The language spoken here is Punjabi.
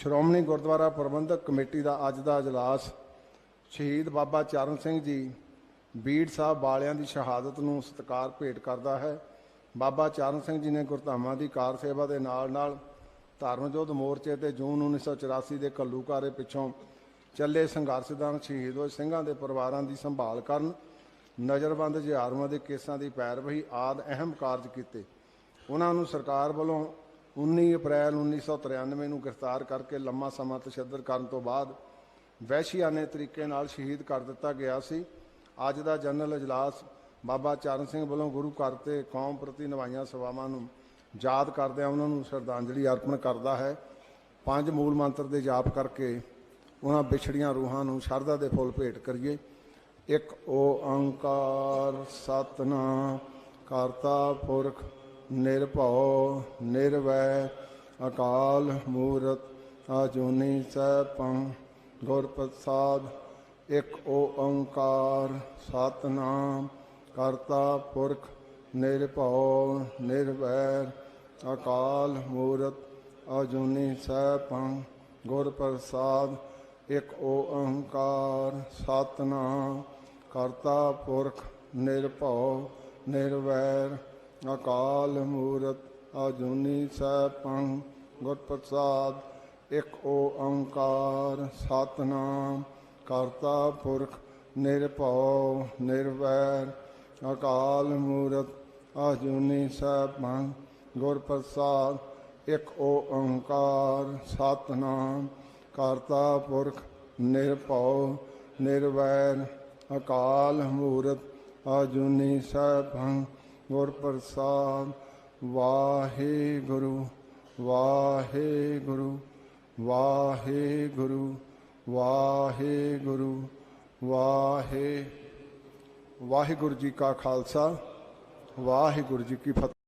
ਸ਼੍ਰੋਮਣੀ ਗੁਰਦੁਆਰਾ ਪ੍ਰਬੰਧਕ ਕਮੇਟੀ ਦਾ ਅੱਜ ਦਾ ਅਜਲਾਸ ਸ਼ਹੀਦ ਬਾਬਾ ਚਰਨ ਸਿੰਘ ਜੀ ਬੀੜ ਸਾਹਿਬ ਵਾਲਿਆਂ ਦੀ ਸ਼ਹਾਦਤ ਨੂੰ ਸਤਿਕਾਰ ਭੇਟ ਕਰਦਾ ਹੈ। ਬਾਬਾ ਚਰਨ ਸਿੰਘ ਜੀ ਨੇ ਗੁਰਧਾਮਾਂ ਦੀ ਕਾਰ ਸੇਵਾ ਦੇ ਨਾਲ-ਨਾਲ ਧਰਮਯੋਧ ਮੋਰਚੇ ਤੇ ਜੂਨ 1984 ਦੇ ਕੱਲੂਕਾਰੇ ਪਿੱਛੋਂ ਚੱਲੇ ਸੰਘਰਸ਼ ਦੌਰਾਨ ਸ਼ਹੀਦ ਹੋਏ ਸਿੰਘਾਂ ਦੇ ਪਰਿਵਾਰਾਂ ਦੀ ਸੰਭਾਲ ਕਰਨ, ਨਜ਼ਰਬੰਦ ਜਿਹਾਰਮਾਂ ਦੇ ਕੇਸਾਂ ਦੀ ਪੈਰਵਹੀ ਆਦ ਅਹਿਮ ਕਾਰਜ ਕੀਤੇ। ਉਹਨਾਂ ਨੂੰ ਸਰਕਾਰ ਵੱਲੋਂ 19 ਅਪ੍ਰੈਲ 1993 ਨੂੰ ਗ੍ਰਿਫਤਾਰ ਕਰਕੇ ਲੰਮਾ ਸਮਾਂ ਤਸ਼ੱਦਦ ਕਰਨ ਤੋਂ ਬਾਅਦ ਵਹਿਸ਼ੀਆਨੇ ਤਰੀਕੇ ਨਾਲ ਸ਼ਹੀਦ ਕਰ ਦਿੱਤਾ ਗਿਆ ਸੀ। ਅੱਜ ਦਾ ਜਨਰਲ ਇਜਲਾਸ ਬਾਬਾ ਚਰਨ ਸਿੰਘ ਵੱਲੋਂ ਗੁਰੂ ਘਰ ਤੇ ਕੌਮ ਪ੍ਰਤੀ ਨਿਭਾਈਆਂ ਸੇਵਾਵਾਂ ਨੂੰ ਯਾਦ ਕਰਦਿਆਂ ਉਹਨਾਂ ਨੂੰ ਸ਼ਰਧਾਂਜਲੀ ਅਰਪਣ ਕਰਦਾ ਹੈ। ਪੰਜ ਮੂਲ ਮੰਤਰ ਦੇ ਜਾਪ ਕਰਕੇ ਉਹਨਾਂ ਵਿਛੜੀਆਂ ਰੂਹਾਂ ਨੂੰ ਸ਼ਰਧਾ ਦੇ ਫੁੱਲ ਭੇਟ ਕਰੀਏ। ਇੱਕ ਓੰਕਾਰ ਸਤਨਾਮ ਕਰਤਾ ਪੁਰਖ ਨਿਰਭਉ, ਨਿਰਵੈ, ਅਕਾਲ ਮੂਰਤ, ਅਜੂਨੀ ਸੈਭੰ ਗੁਰ ਪ੍ਰਸਾਦ ਇੱਕ ਓੰਕਾਰ, ਸਤਨਾਮ, ਕਰਤਾ ਪੁਰਖ, ਨਿਰਭਉ ਨਿਰਵੈਰ ਅਕਾਲ ਮੂਰਤ, ਅਜੂਨੀ ਸੈਭੰ ਗੁਰ ਪ੍ਰਸਾਦ ਇੱਕ ਓੰਕਾਰ, ਸਤਨਾਮ, ਕਰਤਾ ਪੁਰਖ, ਨਿਰਭਉ ਨਿਰਵੈਰ ਅਕਾਲ ਮੂਰਤ ਅਜੂਨੀ ਸੈਭੰ, ਗੁਰ ਪ੍ਰਸਾਦ, ਇੱਕ ਓੰਕਾਰ, ਸਤਨਾਮ, ਕਰਤਾ ਪੁਰਖ, ਨਿਰਭਉ, ਨਿਰਵੈਰ। ਅਕਾਲ ਮੂਰਤ ਆਜੂਨੀ ਸੈਭੰ, ਗੁਰ ਪ੍ਰਸਾਦ, ਇੱਕ ਓੰਕਾਰ, ਸਤਨਾਮ, ਕਰਤਾ ਪੁਰਖ, ਨਿਰਭਉ, ਨਿਰਵੈਰ। ਅਕਾਲ ਮੂਰਤ ਆਜੂਨੀ ਸੈਭੰ ਗੁਰ ਪ੍ਰਸਾਦ ਵਾਹਿਗੁਰੂ ਵਾਹਿਗੁਰੂ ਵਾਹਿਗੁਰੂ ਵਾਹਿਗੁਰੂ ਵਾਹਿ ਵਾਹਿਗੁਰੂ ਜੀ ਕਾ ਖਾਲਸਾ ਵਾਹਿਗੁਰੂ ਜੀ ਕੀ ਫਤਿਹ